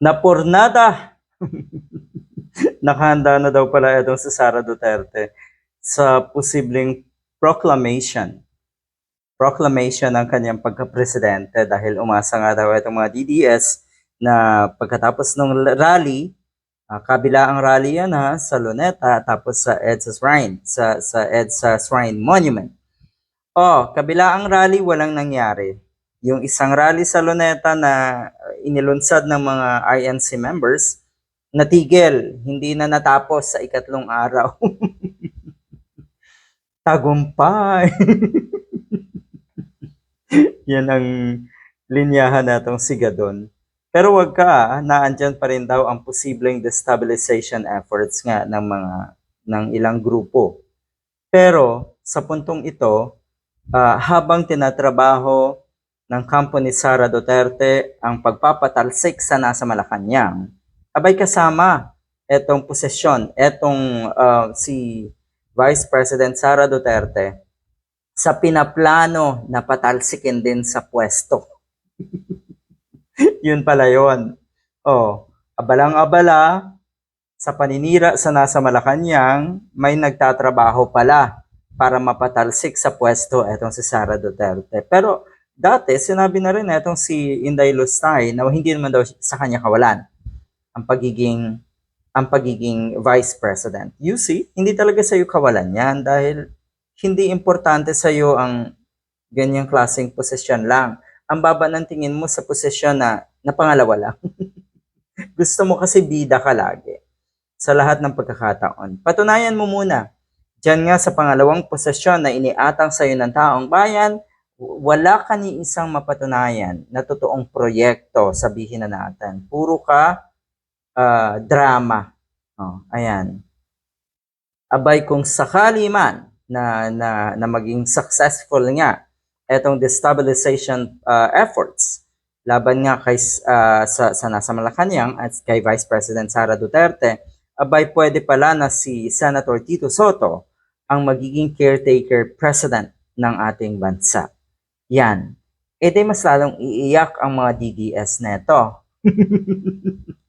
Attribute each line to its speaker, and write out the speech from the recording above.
Speaker 1: Napurnada! Nakahanda na daw pala itong si Sara Duterte sa posibleng proclamation. Proclamation ng kanyang pagka-presidente dahil umasa nga daw itong mga DDS na pagkatapos ng rally, ah, kabila ang rally yan ha, sa Luneta, tapos sa EDSA Shrine, sa, sa EDSA Shrine Monument. Oh, kabila ang rally, walang nangyari. Yung isang rally sa Luneta na uh, inilunsad ng mga INC members, natigil, hindi na natapos sa ikatlong araw. Tagumpay! Yan ang linyahan natong sigadon. Pero wag ka, ah, naandyan pa rin daw ang posibleng destabilization efforts nga ng mga ng ilang grupo. Pero sa puntong ito, ah, habang tinatrabaho ng kampo ni Sara Duterte ang pagpapatalsik sa nasa Malacanang, abay kasama etong posesyon, etong ah, si Vice President Sara Duterte sa pinaplano na patalsikin din sa pwesto. yun pala yun. Oh, abalang-abala sa paninira sa nasa Malacanang, may nagtatrabaho pala para mapatalsik sa pwesto etong si Sara Duterte. Pero dati, sinabi na rin etong si Inday Lustay na hindi naman daw sa kanya kawalan ang pagiging ang pagiging vice president. You see, hindi talaga sa iyo kawalan yan dahil hindi importante sa iyo ang ganyang klaseng posisyon lang. Ang baba ng tingin mo sa posisyon na, na pangalawa lang. Gusto mo kasi bida ka lagi sa lahat ng pagkakataon. Patunayan mo muna. Diyan nga sa pangalawang posisyon na iniatang sa iyo ng taong bayan, wala ka ni isang mapatunayan na totoong proyekto, sabihin na natin. Puro ka ah, drama. Oh, ayan. Abay kung sakali man na, na, na maging successful nga etong destabilization uh, efforts laban nga kay uh, sa, sa nasa Malacanang at kay Vice President Sara Duterte, abay pwede pala na si Senator Tito Soto ang magiging caretaker president ng ating bansa. Yan. E mas lalong iiyak ang mga DDS neto.